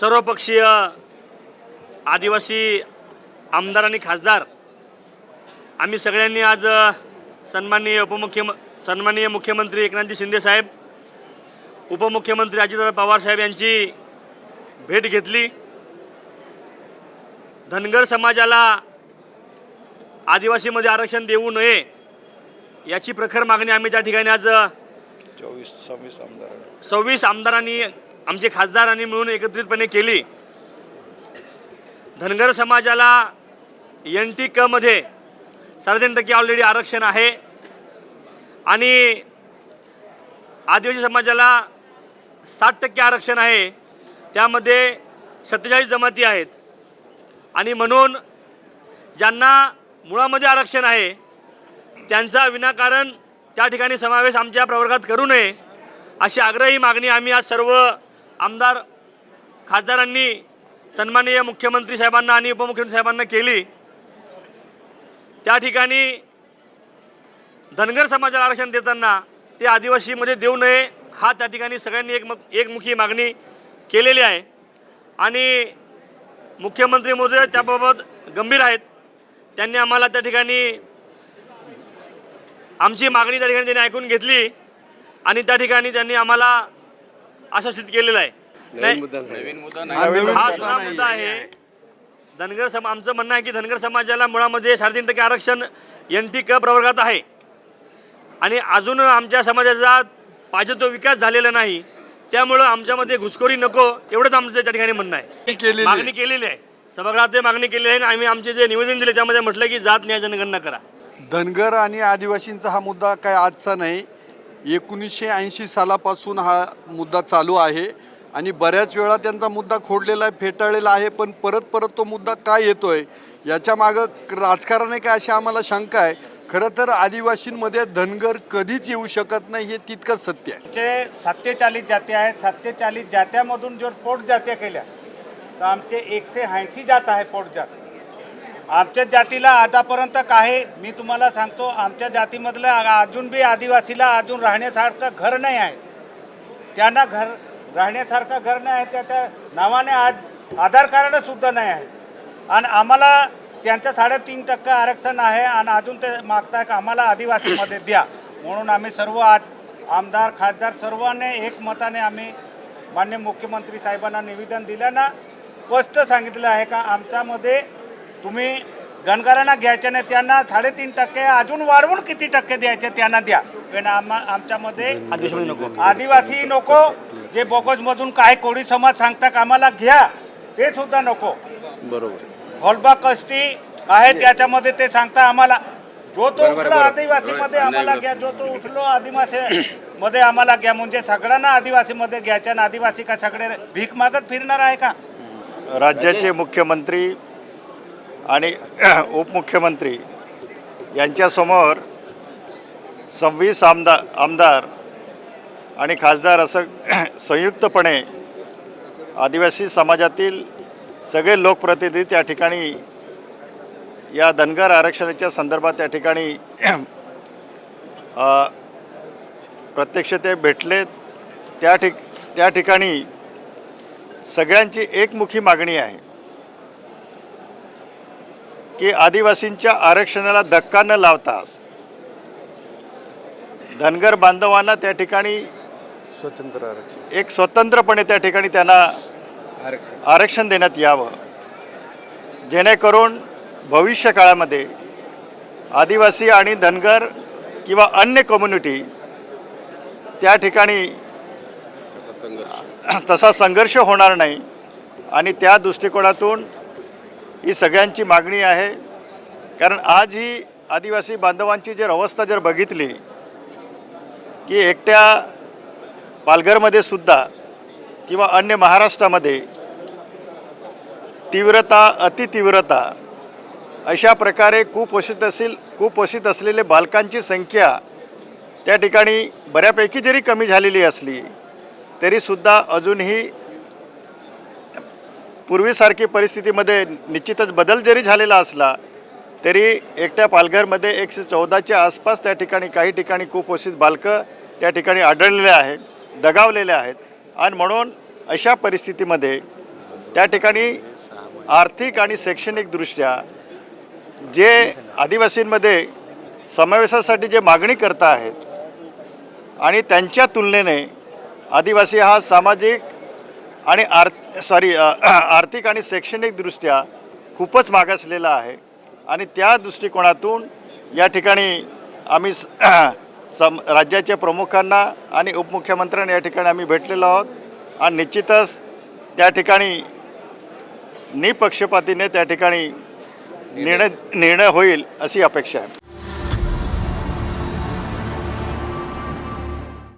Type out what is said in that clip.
सर्वपक्षीय आदिवासी आमदार आणि खासदार आम्ही सगळ्यांनी आज सन्माननीय उपमुख्यम सन्माननीय मुख्यमंत्री एकनाथजी शिंदेसाहेब उपमुख्यमंत्री अजितदादा पवार साहेब यांची भेट घेतली. धनगर समाजाला आदिवासीमध्ये आरक्षण देऊ नये याची प्रखर मागणी आम्ही त्या ठिकाणी आज चोवीस सव्वीस आमदार सव्वीस आमदारांनी आमचे खासदारांनी मिळून एकत्रितपणे केली. धनगर समाजाला एन टी कमध्ये साडेतीन टक्के ऑलरेडी आरक्षण आहे. आणि आदिवासी समाजाला साठ टक्के आरक्षण आहे. त्यामध्ये सत्तेचाळीस जमाती आहेत. आणि म्हणून ज्यांना मुळामध्ये आरक्षण आहे त्यांचा विनाकारण त्या ठिकाणी समावेश आमच्या प्रवर्गात करू नये अशी आग्रही मागणी आम्ही आज सर्व आमदार खासदारांनी सन्माननीय मुख्यमंत्री साहेबांना आणि उपमुख्यमंत्री साहेबांना केली. त्या ठिकाणी धनगर समाजाला आरक्षण देताना ते आदिवासीमध्ये देऊ नये हा त्या ठिकाणी सगळ्यांनी एक एकमुखी मागणी केलेली आहे. आणि मुख्यमंत्री मोदी त्याबाबत गंभीर आहेत. त्यांनी आम्हाला त्या ठिकाणी आमची मागणी त्या ठिकाणी त्यांनी ऐकून घेतली आणि त्या ठिकाणी त्यांनी आम्हाला आश्वासित केलेलं आहे. नाही. हा जुना मुद्दा आहे. धनगर सम आमचं म्हणणं आहे की धनगर समाजाला मुळामध्ये साडेतीन टक्के आरक्षण एन टी क प्रवर्गात आहे. आणि अजून आमच्या समाजाचा पाहिजे तो विकास झालेला नाही. त्यामुळं आमच्यामध्ये घुसखोरी नको एवढंच आमचं त्या ठिकाणी म्हणणं आहे. मागणी केलेली आहे. सभागृहात ते मागणी केलेली आहे आणि आम्ही आमचे जे निवेदन दिले त्यामध्ये म्हटलं की जात न्याय जनगणना करा. धनगर आणि आदिवासींचा हा मुद्दा काय आजचा नाही. एकोणीसशे ऐंशी सालापासून हा मुद्दा चालू आहे आणि बऱ्याच वेळा त्यांचा मुद्दा खोडलेला आहे फेटाळलेला आहे पण परत परत तो मुद्दा का येतोय? याच्या मागं राजकारण आहे का अशी आम्हाला शंका आहे. खरं तर आदिवासींमध्ये धनगर कधीच येऊ शकत नाही हे तितकंच सत्य आहे. जे सत्तेचाळीस जाती आहेत सत्तेचाळीस जात्यामधून जर पोट जात्या केल्या तर आमचे एकशे ऐंशी जात आहे पोट जात आमच्या जातीला आतापर्यंत काही मी तुम्हाला सांगतो आमच्या जातीमधलं अजून बी आदिवासीला अजून राहण्यासारखं घर नाही आहे. त्यांना घर राहण्यासारखं घर नाही आहे त्याच्या नावाने आज आधार कार्डसुद्धा नाही आहे. आणि आम्हाला त्यांचं साडेतीन टक्के आरक्षण आहे आणि अजून ते मागताय का आम्हाला आदिवासीमध्ये द्या. म्हणून आम्ही सर्व आज आमदार खासदार सर्वांनी एकमताने आम्ही मान्य मुख्यमंत्री साहेबांना निवेदन दिल्यानं स्पष्ट सांगितलं आहे का आमच्यामध्ये तुम्ही धनगरांना घ्यायचे नाही त्यांना साडेतीन टक्के अजून वाढवून किती टक्के द्यायचे त्यांना द्या. पण आम्हा आमच्यामध्ये आदिवासी नको. जे बोगजमधून काही कोळी समाज सांगतात आम्हाला घ्या. ते सुद्धा नको. बरोबर. होलबा कष्टी आहे त्याच्यामध्ये ते सांगता आम्हाला जो तो उठलो आदिवासीमध्ये आम्हाला घ्या. जो तो उठलो आदिवासी मध्ये आम्हाला घ्या. म्हणजे सगळ्यांना आदिवासीमध्ये घ्यायच्या आणि आदिवासी का सगळे भीक मागत फिरणार आहे का? राज्याचे मुख्यमंत्री आणि उपमुख्यमंत्री यांच्यासमोर सव्वीस आमदा आमदार आणि खासदार असं संयुक्तपणे आदिवासी समाजातील सगळे लोकप्रतिनिधी त्या ठिकाणी या धनगर आरक्षणाच्या संदर्भात त्या ठिकाणी प्रत्यक्ष ते भेटले. त्या ठिक त्या ठिकाणी सगळ्यांची एकमुखी मागणी आहे. की आदिवासींच्या आरक्षणाला धक्का न लावता धनगर बांधवांना त्या ठिकाणी स्वतंत्र आरक्षण. एक स्वतंत्रपणे त्या ठिकाणी त्यांना आरक्षण. देण्यात यावं. जेणेकरून भविष्य काळामध्ये आदिवासी आणि धनगर किंवा अन्य कम्युनिटी त्या ठिकाणी तसा संघर्ष होणार नाही आणि त्या दृष्टिकोनातून ही सगळ्यांची मागणी आहे. कारण आज ही आदिवासी बांधवांची जर अवस्था जर बघितली की एकट्या पालघरमध्ये सुद्धा किंवा अन्य महाराष्ट्रामध्ये तीव्रता अतितीव्रता अशा प्रकारे कुपोषित असेल कुपोषित असलेले बालकांची संख्या त्या ठिकाणी बऱ्यापैकी जरी कमी झालेली असली तरीसुद्धा अजूनही पूर्वीसारखी परिस्थितीमध्ये निश्चितच बदल जरी झालेला असला तरी एकट्या पालघरमध्ये एकशे चौदाच्या आसपास त्या ठिकाणी काही ठिकाणी कुपोषित बालकं त्या ठिकाणी आढळलेले आहेत दगावलेले आहेत. आणि म्हणून अशा परिस्थितीमध्ये त्या ठिकाणी आर्थिक आणि शैक्षणिकदृष्ट्या जे आदिवासींमध्ये समावेशासाठी जे मागणी करता आहेत आणि त्यांच्या तुलनेने आदिवासी हा सामाजिक आणि आर सॉरी आर्थिक आणि शैक्षणिकदृष्ट्या खूपच मागासलेला आहे. आणि त्या दृष्टिकोनातून या ठिकाणी आम्ही स- सम राज्याच्या प्रमुखांना आणि उपमुख्यमंत्र्यांना या ठिकाणी आम्ही भेटलेलो आहोत. आणि निश्चितच त्या ठिकाणी निपक्षपातीने त्या ठिकाणी निर्णय निर्णय होईल अशी अपेक्षा आहे.